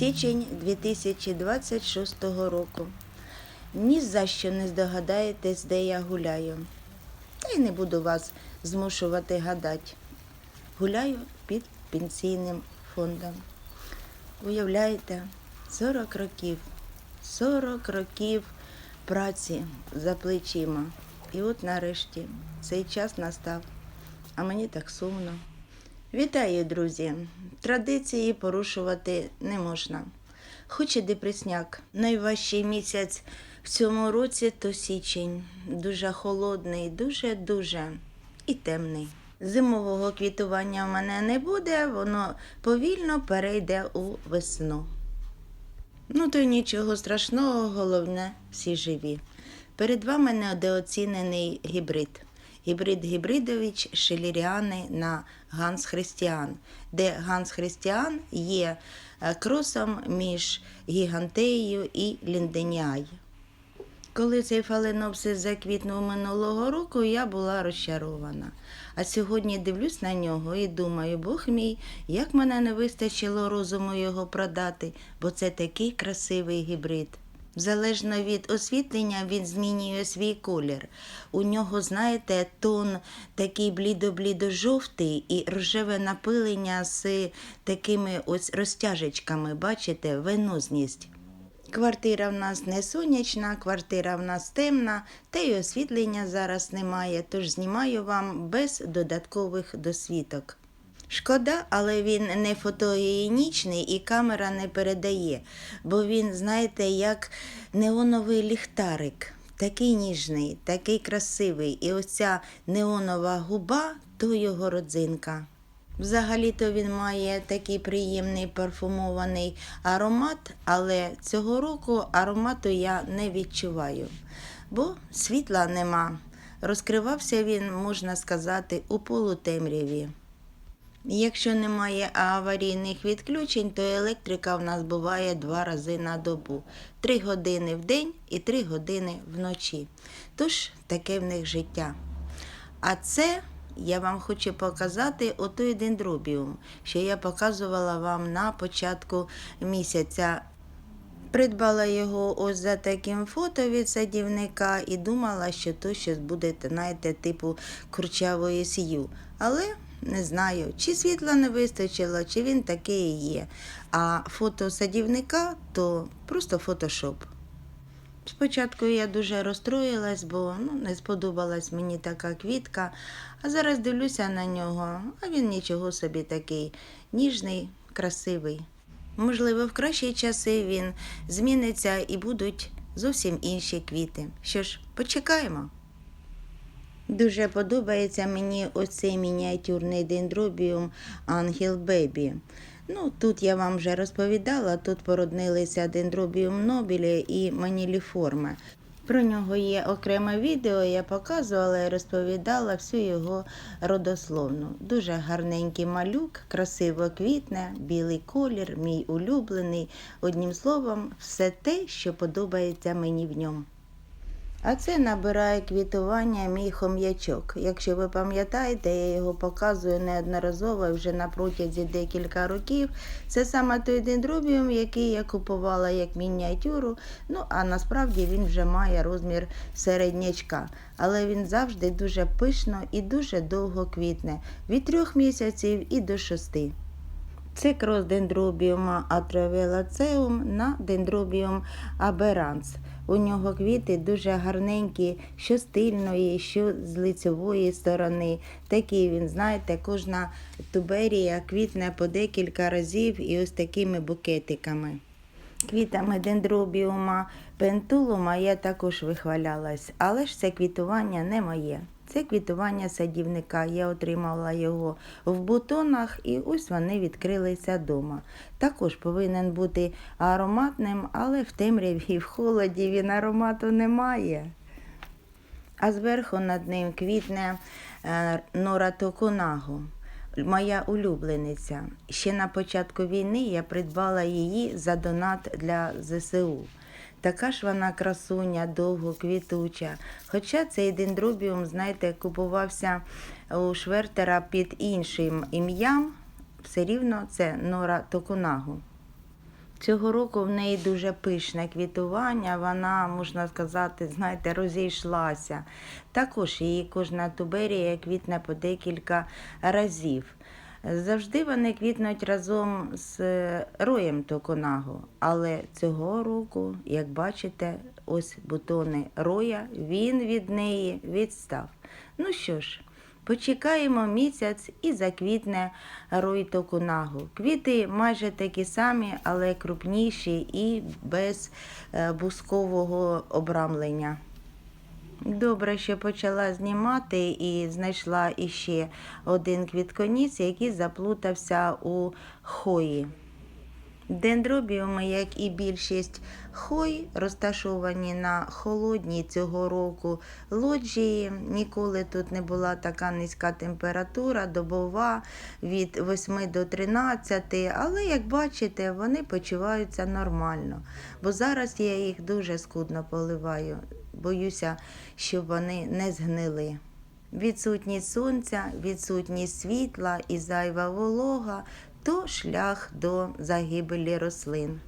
Січень 2026 року. Ні за що не здогадаєтесь, де я гуляю. Та й не буду вас змушувати гадати. Гуляю під пенсійним фондом. Уявляєте, 40 років, 40 років праці за плечима. І от нарешті цей час настав, а мені так сумно. Вітаю, друзі! Традиції порушувати не можна. Хоч і депресняк. Найважчий місяць в цьому році то січень. Дуже холодний, дуже-дуже і темний. Зимового квітування в мене не буде, воно повільно перейде у весну. Ну, то й нічого страшного, головне, всі живі. Перед вами недооцінений гібрид. Гібрид Гібридович Шеліріани на Ганс Христіан, де Ганс Христіан є е, кросом між гігантеєю і лінденіай. Коли цей фаленопсис заквітнув минулого року, я була розчарована. А сьогодні дивлюсь на нього і думаю, Бог мій, як мене не вистачило розуму його продати, бо це такий красивий гібрид. Залежно від освітлення він змінює свій колір. У нього, знаєте, тон такий блідо-блідо-жовтий і рожеве напилення з такими ось розтяжечками, бачите, венозність. Квартира в нас не сонячна, квартира в нас темна, та й освітлення зараз немає, тож знімаю вам без додаткових досвідок. Шкода, але він не фотогенічний і камера не передає, бо він, знаєте, як неоновий ліхтарик, такий ніжний, такий красивий, і оця неонова губа то його родзинка. Взагалі-то він має такий приємний парфумований аромат, але цього року аромату я не відчуваю, бо світла нема. Розкривався він, можна сказати, у полутемряві. Якщо немає аварійних відключень, то електрика в нас буває два рази на добу: три години в день і три години вночі. Тож таке в них життя. А це я вам хочу показати отой дендробіум, що я показувала вам на початку місяця. Придбала його ось за таким фото від садівника і думала, що то щось буде, знаєте, типу курчавої сію. Але не знаю, чи світла не вистачило, чи він такий і є. А фото садівника то просто фотошоп. Спочатку я дуже розстроїлась, бо ну, не сподобалась мені така квітка, а зараз дивлюся на нього, а він нічого собі такий ніжний, красивий. Можливо, в кращі часи він зміниться і будуть зовсім інші квіти. Що ж, почекаємо. Дуже подобається мені оцей мініатюрний дендробіум Ангел Бебі. Ну, тут я вам вже розповідала, тут породнилися дендробіум нобілі і маніліформа. Про нього є окреме відео, я показувала і розповідала всю його родословну. Дуже гарненький малюк, красиво квітне, білий колір, мій улюблений. Одним словом, все те, що подобається мені в ньому. А це набирає квітування мій хом'ячок. Якщо ви пам'ятаєте, я його показую неодноразово вже на протязі декілька років. Це саме той дендробіум, який я купувала як мініатюру. Ну а насправді він вже має розмір середнячка. Але він завжди дуже пишно і дуже довго квітне від трьох місяців і до шести. Це крос дендробіума атровелацеум на дендробіум аберанс. У нього квіти дуже гарненькі, що з тильної, що з лицевої сторони. Такий він, знаєте, кожна туберія квітне по декілька разів і ось такими букетиками. Квітами дендробіума пентулума я також вихвалялась, але ж це квітування не моє. Це квітування садівника. Я отримала його в бутонах, і ось вони відкрилися вдома. Також повинен бути ароматним, але в темряві і в холоді він аромату не має. А зверху над ним квітне е, Нора Токунагу, моя улюблениця. Ще на початку війни я придбала її за донат для ЗСУ. Така ж вона красуня, довго квітуча. Хоча цей дендробіум, знаєте, купувався у Швертера під іншим ім'ям, все рівно це Нора Токунагу. Цього року в неї дуже пишне квітування, вона, можна сказати, знаєте, розійшлася. Також її кожна туберія квітне по декілька разів. Завжди вони квітнуть разом з роєм токонагу, але цього року, як бачите, ось бутони роя, він від неї відстав. Ну що ж, Почекаємо місяць і заквітне рой токунагу. Квіти майже такі самі, але крупніші і без е, бускового обрамлення. Добре, що почала знімати і знайшла іще один квітконіс, який заплутався у хої. Дендробіуми, як і більшість хой, розташовані на холодній цього року лоджії. Ніколи тут не була така низька температура, добова від 8 до 13, але як бачите, вони почуваються нормально. Бо зараз я їх дуже скудно поливаю. Боюся, щоб вони не згнили. Відсутність сонця, відсутність світла і зайва волога то шлях до загибелі рослин.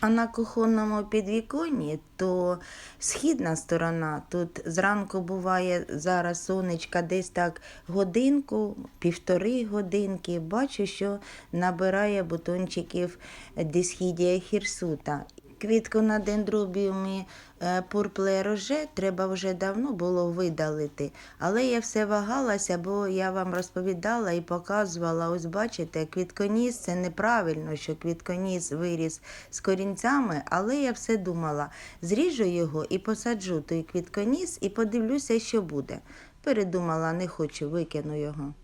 А на кухонному підвіконні то східна сторона. Тут зранку буває зараз сонечка десь так годинку, півтори годинки. Бачу, що набирає бутончиків дисхідія хірсута. Квітку на дендробіумі е, пурпле роже треба вже давно було видалити. Але я все вагалася, бо я вам розповідала і показувала. Ось бачите, квітконіс це неправильно, що квітконіс виріс з корінцями, але я все думала, зріжу його і посаджу той квітконіс і подивлюся, що буде. Передумала, не хочу, викину його.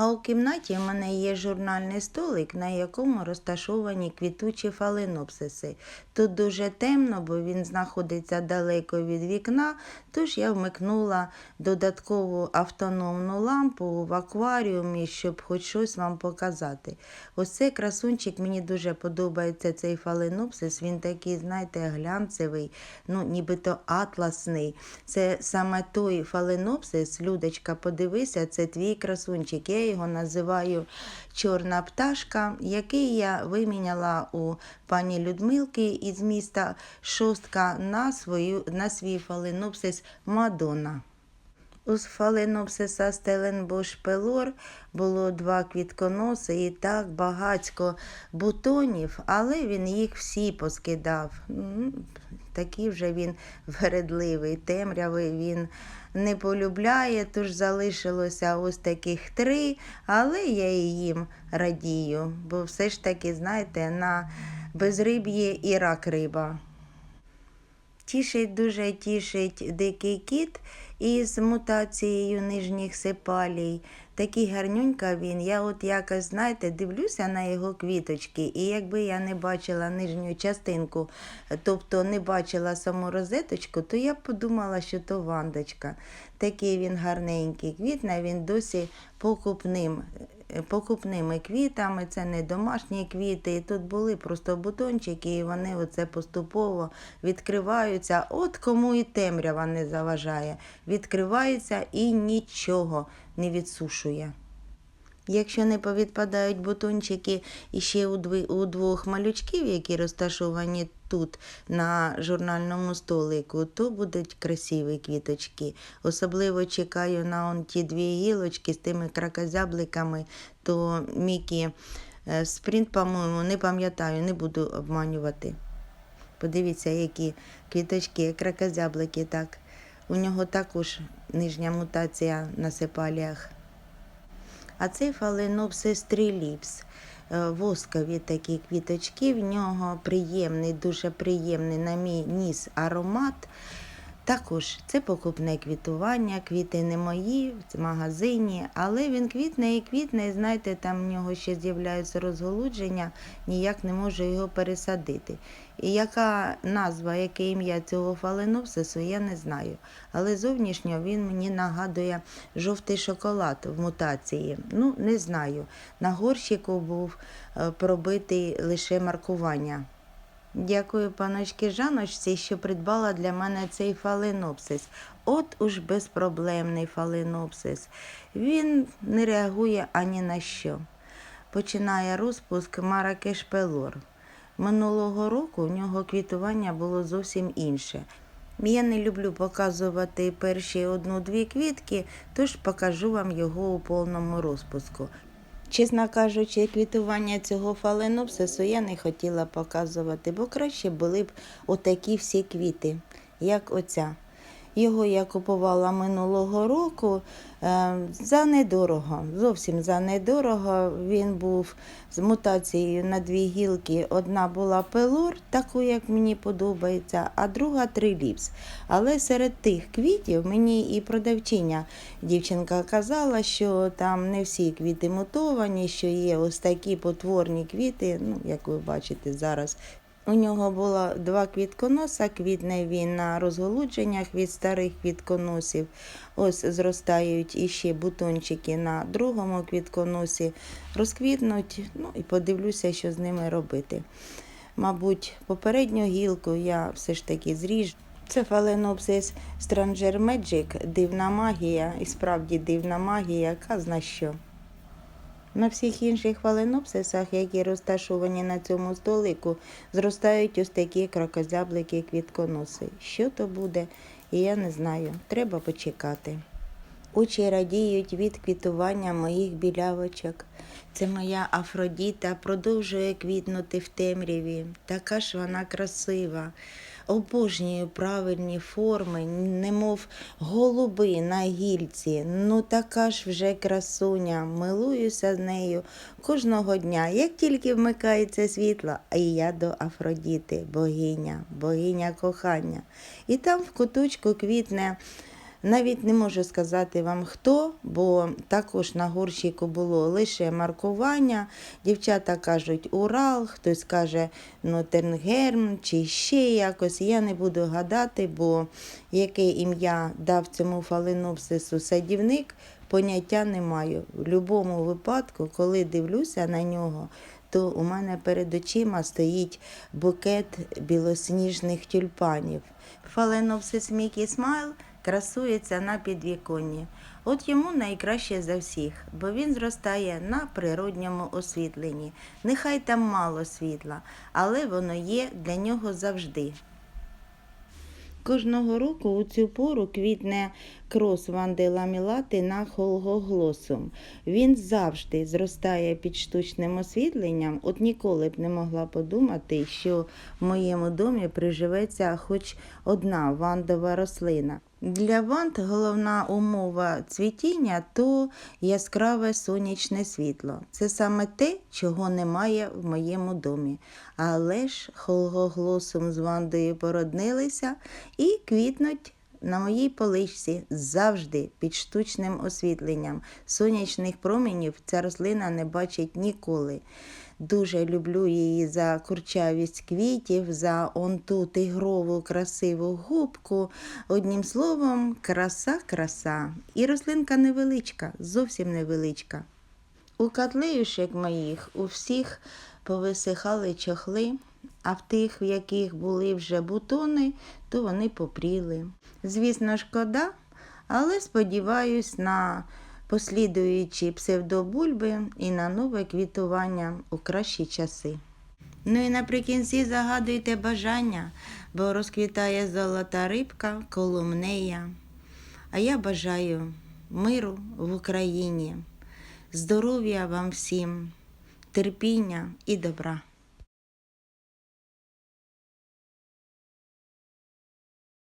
А у кімнаті в мене є журнальний столик, на якому розташовані квітучі фаленопсиси. Тут дуже темно, бо він знаходиться далеко від вікна, тож я вмикнула додаткову автономну лампу в акваріумі, щоб хоч щось вам показати. Ось цей красунчик, мені дуже подобається цей фаленопсис. Він такий, знаєте, глянцевий, ну нібито атласний. Це саме той фаленопсис, Людочка, подивися, це твій красунчик. Я його називаю чорна пташка, який я виміняла у пані Людмилки із міста Шостка на, свою, на свій фаленопсис Мадонна. У фаленопсиса Стеленбош Пелор було два квітконоси і так багацько бутонів, але він їх всі поскидав. Такий вже він вередливий, темрявий він не полюбляє, тож залишилося ось таких три, але я і їм радію, бо все ж таки, знаєте, на безриб'ї і рак риба. Тішить, дуже тішить дикий кіт із мутацією нижніх сепалій. Такий гарнюнька він. Я от якось, знаєте, дивлюся на його квіточки, і якби я не бачила нижню частинку, тобто не бачила саму розеточку, то я б подумала, що то вандочка. Такий він гарненький квітне, він досі покупним покупними квітами, це не домашні квіти. І тут були просто бутончики, і вони оце поступово відкриваються. От кому і темрява не заважає. Відкриваються і нічого не відсушує. Якщо не повідпадають бутончики іще у, двох малючків, які розташовані тут на журнальному столику, то будуть красиві квіточки. Особливо чекаю на он ті дві гілочки з тими кракозябликами, то Мікі е, спринт, по-моєму, не пам'ятаю, не буду обманювати. Подивіться, які квіточки, кракозяблики, так. У нього також нижня мутація на сепаліях. А цей фаленопсис триліпс. Е, Воскові такі квіточки, в нього приємний, дуже приємний на мій ніс аромат. Також це покупне квітування, квіти не мої в магазині, але він квітне і квітне, і знаєте, там в нього ще з'являються розголудження, ніяк не можу його пересадити. І яка назва, яке ім'я цього фаленопсису, я не знаю. Але зовнішньо він мені нагадує жовтий шоколад в мутації. Ну, не знаю. На горщику був е, пробитий лише маркування. Дякую паночки Жаночці, що придбала для мене цей фаленопсис. От уж безпроблемний фаленопсис. Він не реагує ані на що. Починає розпуск Маракеш Пелор. Минулого року у нього квітування було зовсім інше. Я не люблю показувати перші одну-дві квітки, тож покажу вам його у повному розпуску. Чесно кажучи, квітування цього фаленопсису я не хотіла показувати, бо краще були б отакі всі квіти, як оця. Його я купувала минулого року е, за недорого, зовсім за недорого. Він був з мутацією на дві гілки. Одна була пелор, таку, як мені подобається, а друга триліпс. Але серед тих квітів мені і продавчиня дівчинка казала, що там не всі квіти мутовані, що є ось такі потворні квіти, ну, як ви бачите зараз. У нього було два квітконоса, квітне він на розголудженнях від старих квітконосів. Ось зростають іще бутончики на другому квітконосі, розквітнуть, ну і подивлюся, що з ними робити. Мабуть, попередню гілку я все ж таки зріжу. Це фаленопсис Stranger Magic, дивна магія, і справді дивна магія, казна що. На всіх інших фаленопсисах, які розташовані на цьому столику, зростають ось такі крокозяблики квітконоси. Що то буде, я не знаю. Треба почекати. Очі радіють від квітування моїх білявочок. Це моя Афродіта продовжує квітнути в темряві. Така ж вона красива. Обожнюю правильні форми, немов голуби на гільці. Ну така ж вже красуня. Милуюся з нею кожного дня. Як тільки вмикається світло, а я до Афродіти, богиня, богиня кохання. І там в куточку квітне. Навіть не можу сказати вам хто, бо також на горщику було лише маркування. Дівчата кажуть Урал, хтось каже Нотернгерм чи ще якось. Я не буду гадати, бо яке ім'я дав цьому фаленопсису садівник, поняття не маю. В будь-якому випадку, коли дивлюся на нього, то у мене перед очима стоїть букет білосніжних тюльпанів. Фаленопсис Мікі Смайл красується на підвіконні. От йому найкраще за всіх, бо він зростає на природньому освітленні. Нехай там мало світла, але воно є для нього завжди. Кожного року у цю пору квітне крос Ванди Ламілати на холгоглосум. Він завжди зростає під штучним освітленням. От ніколи б не могла подумати, що в моєму домі приживеться хоч одна вандова рослина. Для ванд головна умова цвітіння то яскраве сонячне світло. Це саме те, чого немає в моєму домі. Але ж холгоглосом з вандою породнилися і квітнуть на моїй поличці завжди під штучним освітленням. Сонячних променів ця рослина не бачить ніколи. Дуже люблю її за курчавість квітів, за он ту тигрову красиву губку. Одним словом, краса, краса. І рослинка невеличка, зовсім невеличка. У котлеюшек моїх у всіх повисихали чохли, а в тих, в яких були вже бутони, то вони попріли. Звісно, шкода, але сподіваюсь на послідуючі псевдобульби і на нове квітування у кращі часи. Ну і наприкінці загадуйте бажання, бо розквітає золота рибка, колумнея. А я бажаю миру в Україні, здоров'я вам всім, терпіння і добра.